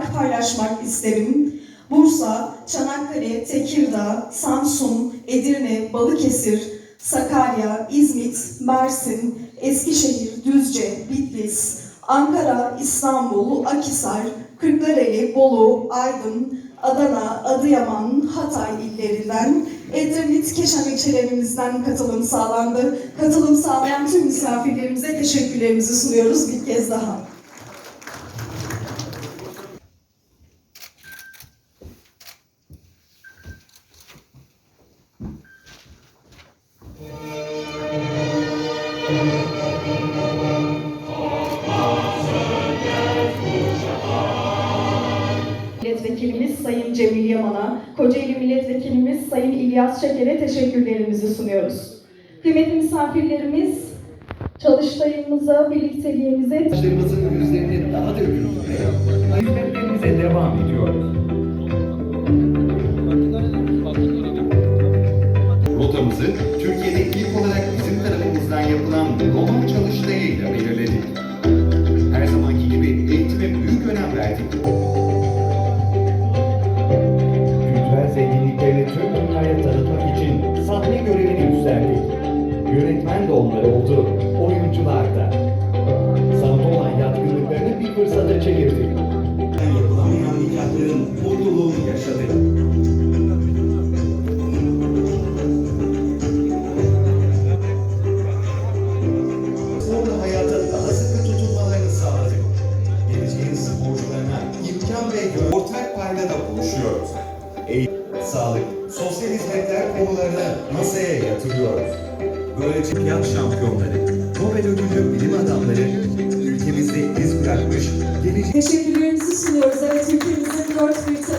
toprak paylaşmak isterim. Bursa, Çanakkale, Tekirdağ, Samsun, Edirne, Balıkesir, Sakarya, İzmit, Mersin, Eskişehir, Düzce, Bitlis, Ankara, İstanbul, Akhisar, Kırklareli, Bolu, Aydın, Adana, Adıyaman, Hatay illerinden, Edremit, Keşan ilçelerimizden katılım sağlandı. Katılım sağlayan tüm misafirlerimize teşekkürlerimizi sunuyoruz bir kez daha. Milletvekilimiz Sayın Cemil Yaman'a, Kocaeli Milletvekilimiz Sayın İlyas Şeker'e teşekkürlerimizi sunuyoruz. Kıymetli misafirlerimiz, çalıştayımıza, birlikteliğimize Arkadaşlarımızın yüzlerini daha da hizmetlerimize devam ediyoruz. Rotamızı Türkiye'de ilk olarak bizim Kültürel zenginliklerini tüm dünyaya tanıtmak için sahne görevini üstlendik. Yönetmen de onlar oldu, oyuncular da. Sanata olan yatkınlıklarını bir fırsata çevirdik. Ortak paydada buluşuyoruz. Eğitim, sağlık, sosyal hizmetler konularını masaya yatırıyoruz. Böylece fiyat şampiyonları, Nobel ödüllü bilim adamları ülkemizde iz bırakmış, gelecek teşekkürlerimizi sunuyoruz. Evet, ülkemizin dört bir tarafı